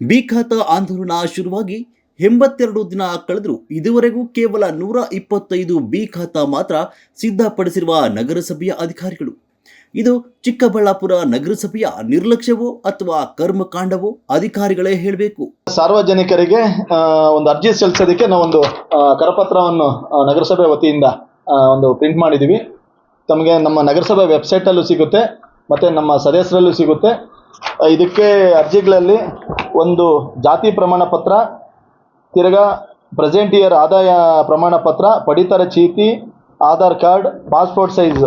B ಖಾತಾ ಆಂದೋಲನ ಶುರುವಾಗಿ ಎಂಬತ್ತೆರಡು ದಿನ ಕಳೆದರೂ ಇದುವರೆಗೂ ಕೇವಲ ನೂರ ಇಪ್ಪತ್ತೈದು ಬಿ ಖಾತಾ ಮಾತ್ರ ಸಿದ್ಧಪಡಿಸಿರುವ ನಗರಸಭೆಯ ಅಧಿಕಾರಿಗಳು. ಇದು ಚಿಕ್ಕಬಳ್ಳಾಪುರ ನಗರಸಭೆಯ ನಿರ್ಲಕ್ಷ್ಯವೋ ಅಥವಾ ಕರ್ಮಕಾಂಡವೋ ಅಧಿಕಾರಿಗಳೇ ಹೇಳಬೇಕು. ಸಾರ್ವಜನಿಕರಿಗೆ ಒಂದು ಅರ್ಜಿ ಸಲ್ಲಿಸೋದಕ್ಕೆ ನಾವೊಂದು ಕರಪತ್ರವನ್ನು ನಗರಸಭೆ ವತಿಯಿಂದ ಒಂದು ಪ್ರಿಂಟ್ ಮಾಡಿದ್ದೀವಿ. ತಮಗೆ ನಮ್ಮ ನಗರಸಭೆ ವೆಬ್ಸೈಟಲ್ಲೂ ಸಿಗುತ್ತೆ, ಮತ್ತು ನಮ್ಮ ಸದಸ್ಯರಲ್ಲೂ ಸಿಗುತ್ತೆ. ಇದಕ್ಕೆ ಅರ್ಜಿಗಳಲ್ಲಿ ಒಂದು ಜಾತಿ ಪ್ರಮಾಣ ಪತ್ರ, ತಿರ್ಗಾ ಪ್ರೆಸೆಂಟ್ ಇಯರ್ ಆದಾಯ ಪ್ರಮಾಣ ಪತ್ರ, ಪಡಿತರ ಚೀಟಿ, Aadhaar card passport size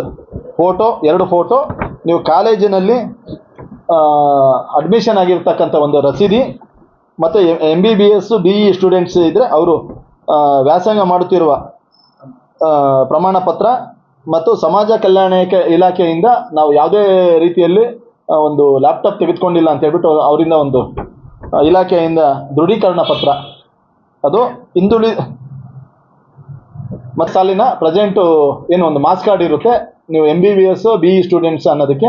photo ಎರಡು ಫೋಟೋ ನೀವು ಕಾಲೇಜಿನಲ್ಲಿ ಅಡ್ಮಿಷನ್ ಆಗಿರ್ತಕ್ಕಂಥ ಒಂದು ರಸೀದಿ, ಮತ್ತು M B B S B E students ಇದ್ದರೆ ಅವರು ವ್ಯಾಸಂಗ ಮಾಡುತ್ತಿರುವ ಪ್ರಮಾಣ ಪತ್ರ, ಮತ್ತು ಸಮಾಜ ಕಲ್ಯಾಣ ಇಲಾಖೆ- ಇಲಾಖೆಯಿಂದ ನಾವು ಯಾವುದೇ ರೀತಿಯಲ್ಲಿ ಒಂದು ಲ್ಯಾಪ್ಟಾಪ್ ತೆಗೆದುಕೊಂಡಿಲ್ಲ ಅಂತ ಹೇಳ್ಬಿಟ್ಟು ಅವರಿಂದ ಒಂದು ಇಲಾಖೆಯಿಂದ ದೃಢೀಕರಣ ಪತ್ರ. ಅದು ಹಿಂದುಳಿ, ಮತ್ತು ಸಾಲಿನ ಪ್ರೆಸೆಂಟು ಏನು ಒಂದು ಮಾಸ್ ಕಾರ್ಡ್ ಇರುತ್ತೆ, ನೀವು M B B S B E students ಅನ್ನೋದಕ್ಕೆ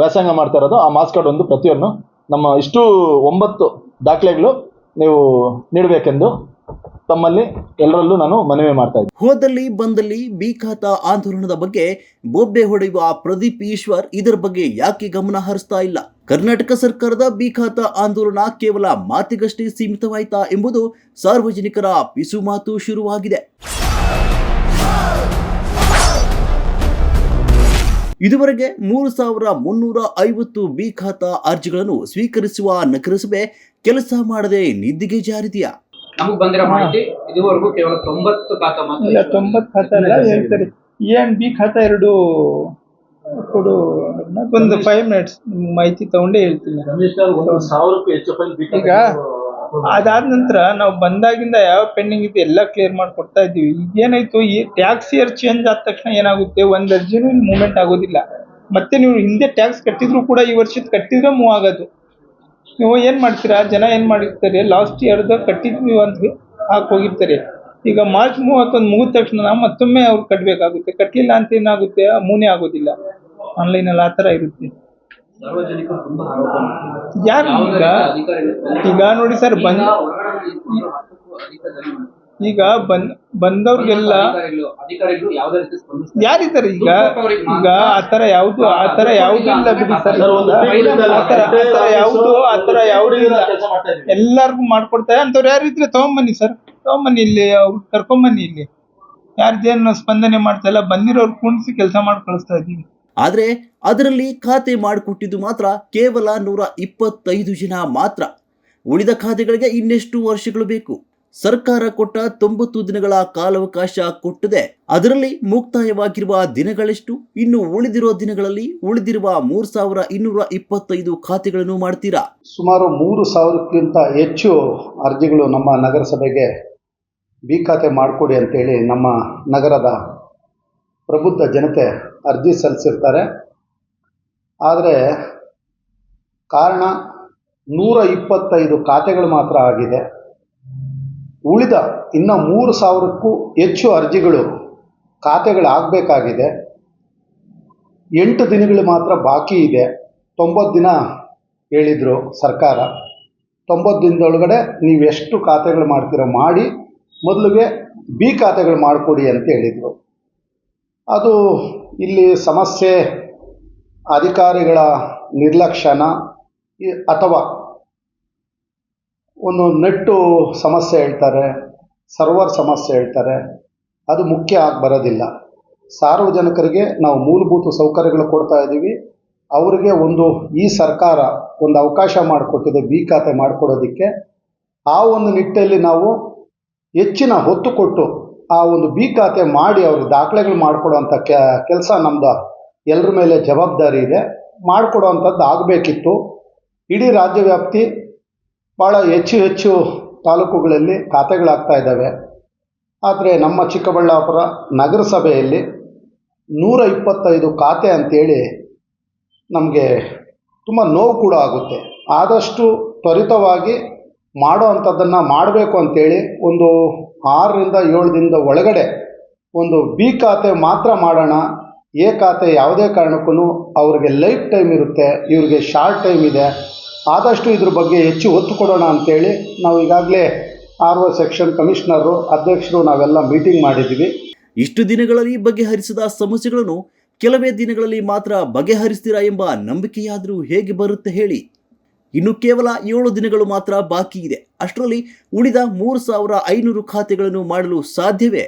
ವ್ಯಾಸಂಗ ಮಾಡ್ತಾ ಇರೋದು. ಆ ಮಾಸ್ ಕಾರ್ಡ್ ಒಂದು ಪ್ರತಿಯೊಂದು ನಮ್ಮ ಇಷ್ಟು ಒಂಬತ್ತು ದಾಖಲೆಗಳು ನೀವು ನೀಡಬೇಕೆಂದು ತಮ್ಮಲ್ಲಿ ಎಲ್ಲರಲ್ಲೂ ನಾನು ಮನವಿ ಮಾಡ್ತಾ ಇದ್ದೀನಿ ಹೋದಲ್ಲಿ ಬಂದಲ್ಲಿ ಬಿ ಖಾತಾ ಆಂದೋಲನದ ಬಗ್ಗೆ ಬೊಬ್ಬೆ ಹೊಡೆಯುವ ಪ್ರದೀಪ್ ಈಶ್ವರ್ ಇದರ ಬಗ್ಗೆ ಯಾಕೆ ಗಮನ ಹರಿಸ್ತಾ ಇಲ್ಲ? ಕರ್ನಾಟಕ ಸರ್ಕಾರದ ಬಿ ಖಾತಾ ಆಂದೋಲನ ಕೇವಲ ಮಾತಿಗಷ್ಟೇ ಸೀಮಿತವಾಯಿತಾ ಎಂಬುದು ಸಾರ್ವಜನಿಕರ ಪಿಸು ಮಾತು ಶುರುವಾಗಿದೆ. ಇದುವರೆಗೆ ಮೂರು ಸಾವಿರ ಮುನ್ನೂರ ಐವತ್ತು ಬಿ ಖಾತಾ ಅರ್ಜಿಗಳನ್ನು ಸ್ವೀಕರಿಸುವ ನಗರಸಭೆ ಕೆಲಸ ಮಾಡದೆ ನಿದ್ದಿಗೆ ಜಾರಿದೆಯಾ? ನಮಗ್ ಬಂದಿರೋ ಮಾಹಿತಿ ಇದುವರೆಗೂ ಕೇವಲ ತೊಂಬತ್ತು ಖಾತಾ ಮಾತ್ರ ಇಲ್ಲ ತೊಂಬತ್ತು ಖಾತಾ ಎಲ್ಲ ಹೇಳ್ತಾರೆ ಎ ಅಂಡ್ ಬಿ ಖಾತಾ ಎರಡು ಕೊಡು ಒಂದು ಫೈವ್ ಮಿನಿಟ್ಸ್ ಮಾಹಿತಿ ತಗೊಂಡೇ ಹೇಳ್ತೀನಿ. ಸಾವಿರಕ್ಕೂ ಹೆಚ್ಚು ಫೈಲ್ ಈಗ ಅದಾದ ನಂತರ ನಾವು ಬಂದಾಗಿಂದ ಯಾವ ಪೆಂಡಿಂಗ್ ಇದೆ ಎಲ್ಲ ಕ್ಲಿಯರ್ ಮಾಡಿ ಕೊಡ್ತಾ ಇದ್ದೀವಿ. ಈಗೇನಾಯ್ತು ಈ ಟ್ಯಾಕ್ಸ್ ಇಯರ್ ಚೇಂಜ್ ಆದ ತಕ್ಷಣ ಏನಾಗುತ್ತೆ? ಒಂದ್ ಅರ್ಜಿನೂ ಮೂವ್ಮೆಂಟ್ ಆಗೋದಿಲ್ಲ. ಮತ್ತೆ ನೀವು ಹಿಂದೆ ಟ್ಯಾಕ್ಸ್ ಕಟ್ಟಿದ್ರು ಕೂಡ ಈ ವರ್ಷದ ಕಟ್ಟಿದ್ರೆ ಮೂವ್ ಆಗೋದು. ನೀವು ಏನು ಮಾಡ್ತೀರಾ? ಜನ ಏನು ಮಾಡಿರ್ತಾರೆ? ಲಾಸ್ಟ್ ಇಯರ್ದು ಕಟ್ಟಿದ್ವಿ ಅಂತ ಹಾಕಿ ಹೋಗಿರ್ತಾರೆ. ಈಗ ಮಾರ್ಚ್ ಮೂವತ್ತೊಂದು ಮುಗಿದ ತಕ್ಷಣ ಮತ್ತೊಮ್ಮೆ ಅವ್ರು ಕಟ್ಟಬೇಕಾಗುತ್ತೆ ಕಟ್ಟಲಿಲ್ಲ ಅಂತ ಏನಾಗುತ್ತೆ? ಮೂನೇ ಆಗೋದಿಲ್ಲ. ಆನ್ಲೈನಲ್ಲಿ ಆ ಥರ ಇರುತ್ತೆ. ಯಾರು ಈಗ? ಈಗ ನೋಡಿ ಸರ್, ಬಂದ್ ಈಗ ಬಂದ್ ಬಂದವ್ರಿಗೆಲ್ಲ ಯಾರಿದ್ದಾರೆ ಈಗ? ಈಗ ಆತರ ಯಾವ್ದು ಆತರ ಯಾವ್ದು ಇಲ್ಲ ಬಿಡಿ ಸರ್. ಆತರ ಆತರ ಯಾವ್ದು ಆತರ ಯಾವ್ದು ಇಲ್ಲ. ಎಲ್ಲಾರ್ಗು ಮಾಡ್ಕೊಡ್ತಾರೆ. ಅಂತವ್ರು ಯಾರಿದ್ರೆ ತಗೊಂಬನ್ನಿ ಸರ್. ತಗೊಂಬನ್ನಿ ಇಲ್ಲಿ ಅವ್ರು ಕರ್ಕೊಂಬನ್ನಿ ಇಲ್ಲಿ. ಯಾರ್ದೇನು ಸ್ಪಂದನೆ ಮಾಡ್ತಾ ಇಲ್ಲ ಬಂದಿರೋರು ಕುಣಿಸಿ ಕೆಲಸ ಮಾಡಿ ಕಳಿಸ್ತಾ ಇದೀವಿ ಆದ್ರೆ ಅದರಲ್ಲಿ ಖಾತೆ ಮಾಡಿಕೊಟ್ಟಿದ್ದು ಮಾತ್ರ ಕೇವಲ ನೂರ ಇಪ್ಪತ್ತೈದು ಜನ ಮಾತ್ರ. ಉಳಿದ ಖಾತೆಗಳಿಗೆ ಇನ್ನೆಷ್ಟು ವರ್ಷಗಳು ಬೇಕು? ಸರ್ಕಾರ ಕೊಟ್ಟ ತೊಂಬತ್ತು ದಿನಗಳ ಕಾಲಾವಕಾಶ ಕೊಟ್ಟದೆ. ಅದರಲ್ಲಿ ಮುಕ್ತಾಯವಾಗಿರುವ ದಿನಗಳೆಷ್ಟು? ಇನ್ನು ಉಳಿದಿರುವ ದಿನಗಳಲ್ಲಿ ಉಳಿದಿರುವ ಮೂರ್ ಸಾವಿರ ಇನ್ನೂರ ಇಪ್ಪತ್ತೈದು ಖಾತೆಗಳನ್ನು ಮಾಡ್ತೀರಾ? ಸುಮಾರು ಮೂರು ಸಾವಿರಕ್ಕಿಂತ ಹೆಚ್ಚು ಅರ್ಜಿಗಳು ನಮ್ಮ ನಗರಸಭೆಗೆ ಬಿ ಖಾತೆ ಮಾಡಿಕೊಡಿ ಅಂತೇಳಿ ನಮ್ಮ ನಗರದ ಪ್ರಬುದ್ಧ ಜನತೆ ಅರ್ಜಿ ಸಲ್ಲಿಸಿರ್ತಾರೆ. ಆದರೆ ಕಾರಣ ನೂರ ಇಪ್ಪತ್ತೈದು ಖಾತೆಗಳು ಮಾತ್ರ ಆಗಿದೆ. ಉಳಿದ ಇನ್ನು ಮೂರು ಸಾವಿರಕ್ಕೂ ಹೆಚ್ಚು ಅರ್ಜಿಗಳು ಖಾತೆಗಳಾಗಬೇಕಾಗಿದೆ. ಎಂಟು ದಿನಗಳು ಮಾತ್ರ ಬಾಕಿ ಇದೆ. ತೊಂಬತ್ತು ದಿನ ಹೇಳಿದರು ಸರ್ಕಾರ. ತೊಂಬತ್ತು ದಿನದೊಳಗಡೆ ಎಷ್ಟು ಖಾತೆಗಳು ಮಾಡ್ತೀರೋ ಮಾಡಿ, ಮೊದಲಿಗೆ ಬಿ ಖಾತೆಗಳು ಮಾಡಿಕೊಡಿ ಅಂತ ಹೇಳಿದರು. ಅದು ಇಲ್ಲಿ ಸಮಸ್ಯೆ ಅಧಿಕಾರಿಗಳ ನಿರ್ಲಕ್ಷ್ಯನ ಅಥವಾ ಒಂದು ನೆಟ್ಟು ಸಮಸ್ಯೆ ಹೇಳ್ತಾರೆ, ಸರ್ವರ್ ಸಮಸ್ಯೆ ಹೇಳ್ತಾರೆ, ಅದು ಮುಖ್ಯ ಆಗಿ ಬರೋದಿಲ್ಲ. ಸಾರ್ವಜನಿಕರಿಗೆ ನಾವು ಮೂಲಭೂತ ಸೌಕರ್ಯಗಳು ಕೊಡ್ತಾ ಇದ್ದೀವಿ. ಅವರಿಗೆ ಒಂದು ಈ ಸರ್ಕಾರ ಒಂದು ಅವಕಾಶ ಮಾಡಿಕೊಟ್ಟಿದೆ, ಬಿ ಖಾತೆ ಮಾಡಿಕೊಡೋದಕ್ಕೆ. ಆ ಒಂದು ನಿಟ್ಟಲ್ಲಿ ನಾವು ಹೆಚ್ಚಿನ ಹೊತ್ತು ಕೊಟ್ಟು ಆ ಒಂದು ಬಿ ಖಾತೆ ಮಾಡಿ ಅವ್ರಿಗೆ ದಾಖಲೆಗಳು ಮಾಡಿಕೊಡುವಂಥ ಕೆಲಸ ನಮ್ಮದು ಎಲ್ಲರ ಮೇಲೆ ಜವಾಬ್ದಾರಿ ಇದೆ. ಮಾಡಿಕೊಡುವಂಥದ್ದು ಆಗಬೇಕಿತ್ತು. ಇಡೀ ರಾಜ್ಯ ವ್ಯಾಪ್ತಿ ಭಾಳ ಹೆಚ್ಚು ಹೆಚ್ಚು ತಾಲೂಕುಗಳಲ್ಲಿ ಖಾತೆಗಳಾಗ್ತಾ ಇದ್ದಾವೆ. ಆದರೆ ನಮ್ಮ ಚಿಕ್ಕಬಳ್ಳಾಪುರ ನಗರಸಭೆಯಲ್ಲಿ ನೂರ ಇಪ್ಪತ್ತೈದು ಖಾತೆ ಅಂತೇಳಿ ನಮಗೆ ತುಂಬ ನೋವು ಕೂಡ ಆಗುತ್ತೆ. ಆದಷ್ಟು ತ್ವರಿತವಾಗಿ ಮಾಡೋ ಅಂಥದ್ದನ್ನು ಮಾಡಬೇಕು ಅಂತೇಳಿ ಒಂದು ಆರರಿಂದ ಏಳು ದಿನದ ಒಳಗಡೆ ಒಂದು ಬಿ ಖಾತೆ ಮಾತ್ರ ಮಾಡೋಣ. ಎ ಖಾತೆ ಯಾವುದೇ ಕಾರಣಕ್ಕೂ ಅವ್ರಿಗೆ ಲೈಫ್ ಟೈಮ್ ಇರುತ್ತೆ, ಇವ್ರಿಗೆ ಶಾರ್ಟ್ ಟೈಮ್ ಇದೆ. ಆದಷ್ಟು ಇದ್ರ ಬಗ್ಗೆ ಹೆಚ್ಚು ಒತ್ತು ಕೊಡೋಣ ಅಂತೇಳಿ ನಾವು ಈಗಾಗಲೇ ಆರ್ ಒ ಸೆಕ್ಷನ್ ಕಮಿಷನರು, ಅಧ್ಯಕ್ಷರು ನಾವೆಲ್ಲ ಮೀಟಿಂಗ್ ಮಾಡಿದ್ದೀವಿ. ಇಷ್ಟು ದಿನಗಳಲ್ಲಿ ಬಗೆಹರಿಸಿದ ಸಮಸ್ಯೆಗಳನ್ನು ಕೆಲವೇ ದಿನಗಳಲ್ಲಿ ಮಾತ್ರ ಬಗೆಹರಿಸ್ತೀರಾ ಎಂಬ ನಂಬಿಕೆಯಾದರೂ ಹೇಗೆ ಬರುತ್ತೆ ಹೇಳಿ. ಇನ್ನು ಕೇವಲ ಏಳು ದಿನಗಳು ಮಾತ್ರ ಬಾಕಿ ಇದೆ. ಅಷ್ಟರಲ್ಲಿ ಉಳಿದ ಮೂರು ಸಾವಿರ ಐನೂರು ಖಾತೆಗಳನ್ನು ಮಾಡಲು ಸಾಧ್ಯವೇ?